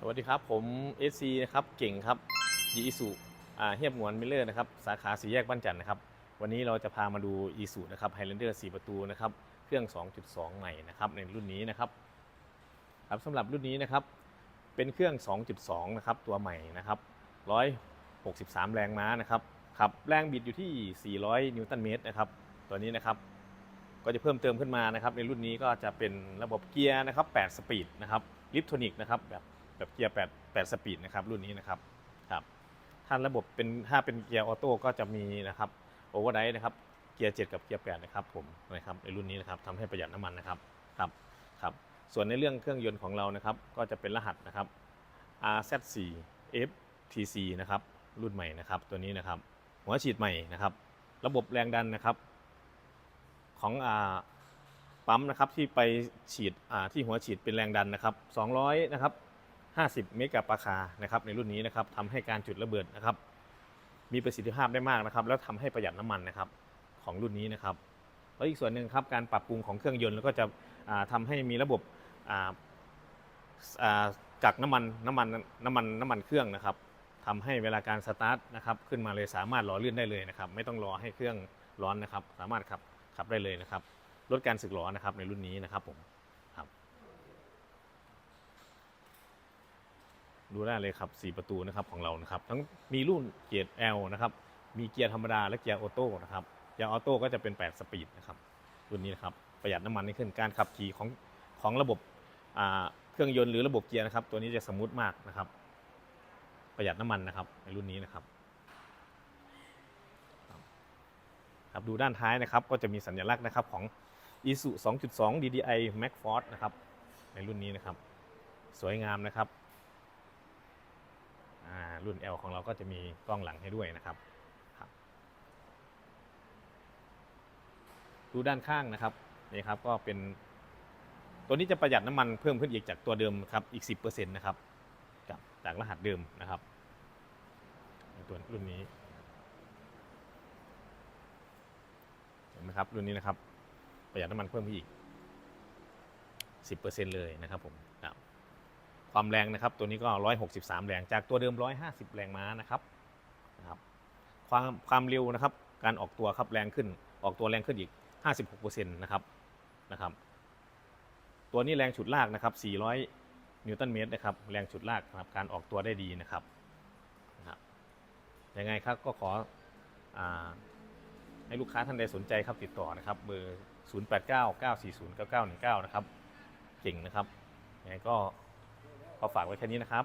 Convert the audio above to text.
สวัสดีครับ ผม SC นะครับเก่งครับยีอิสุเฮียบหงวนมิลเลอร์นะครับสาขาสีแยกบ้านจันทร์นะครับ วันนี้เราจะพามาดูอีสุนะครับไฮแลนเดอร์4ประตูนะครับเครื่อง 2.2 ใหม่นะครับในรุ่นนี้นะครับครับสำหรับรุ่นนี้นะครับเป็นเครื่อง 2.2 นะครับตัวใหม่นะครับ163 แรงม้านะครับขับแรงบิดอยู่ที่ 400 นิวตันเมตรนะครับตัวนี้นะครับก็จะเพิ่มเติมขึ้นมานะครับในรุ่นนี้ก็จะเป็นระบบเกียร์นะครับ8สปีดนะครับลิฟโทนิกนะครับแบบ แบบเกียร์8 8สปีดนะครับรุ่นนี้นะครับครับถ้าระบบเป็นถ้าเป็นเกียร์ออโต้ก็จะมีนะครับโอเวอร์ไดนะครับเกียร์7กับเกียร์8นะครับผมนะครับในรุ่นนี้นะครับทำให้ประหยัดน้ำมันนะครับครับครับส่วนในเรื่องเครื่องยนต์ของเรานะครับ ก็จะเป็นรหัสนะครับ RZ4 FTC นะครับรุ่นใหม่นะครับตัวนี้นะครับ หัวฉีดใหม่นะครับ ระบบแรงดันนะครับ ของอ่าปั๊มนะครับที่ไปฉีดอ่าที่หัวฉีดเป็นแรงดันนะครับ 200 นะครับ 50 เมกะปาคานะครับในรุ่นนี้นะครับทำให้การจุดระเบิดนะครับ มีประสิทธิภาพได้มากนะครับ แล้วทำให้ประหยัดน้ำมันนะครับของรุ่นนี้นะครับ แล้วอีกส่วนหนึ่งครับการปรับปรุงของเครื่องยนต์แล้วก็จะอ่าทำให้มีระบบกักน้ำมันน้ำมันน้ำมันน้ำมันเครื่องนะครับทำให้เวลาการสตาร์ทนะครับขึ้นมาเลยสามารถหล่อลื่นได้เลยนะครับ ไม่ต้องรอให้เครื่องร้อนนะครับ สามารถขับขับได้เลยนะครับลดการสึกหรอนะครับในรุ่นนี้นะครับผมครับ ดูได้เลยครับ4ประตูนะครับของเรานะครับ ทั้งมีรุ่นเกียร์ L นะครับ มีเกียร์ธรรมดาและเกียร์ออโต้นะครับเกียร์ออโต้ก็จะเป็น 8 สปีดนะครับรุ่นนี้นะครับประหยัดน้ำมันได้ขึ้นการขับขี่ของของระบบเครื่องยนต์หรือระบบเกียร์นะครับ ตัวนี้จะสมูทมากนะครับ ประหยัดน้ำมันนะครับ ในรุ่นนี้นะครับครับดูด้านท้ายนะครับก็จะมีสัญลักษณ์นะครับของ ISU 2.2 DDI Max Force นะครับในรุ่นนี้นะครับ สวยงามนะครับ รุ่น L ของเราก็จะมีกล้องหลังให้ด้วยนะครับครับดูด้านข้างนะครับนี่ครับก็เป็น ตัวนี้จะประหยัดน้ำมันเพิ่มขึ้นอีกจากตัวเดิมครับอีก 10%นะครับจากจากรหัสเดิมนะครับตัวรุ่นนี้เห็นไหมครับรุ่นนี้นะครับ ประหยัดน้ำมันเพิ่มขึ้นอีก 10%เลยนะครับผมครับ ความแรงนะครับ ตัวนี้ก็ 163 แรง จากตัวเดิม 150 แรงม้านะครับนะครับความความเร็วนะครับ การออกตัวครับแรงขึ้น ออกตัวแรงขึ้นอีก 56%นะครับนะครับ ตัวนี้แรงฉุดลากนะครับ 400 นิวตันเมตรนะครับ แรงฉุดลากนะครับการออกตัวได้ดีนะครับนะครับยังไงครับก็ขออให้ลูกค้าท่านใดสนใจครับติดต่อนะครับเบอร์ 0 8 9 9 4 0 9 9 1 9 นะครับ เก่งนะครับยังไงก็ เอฝากไว้แค่นี้นะครับไ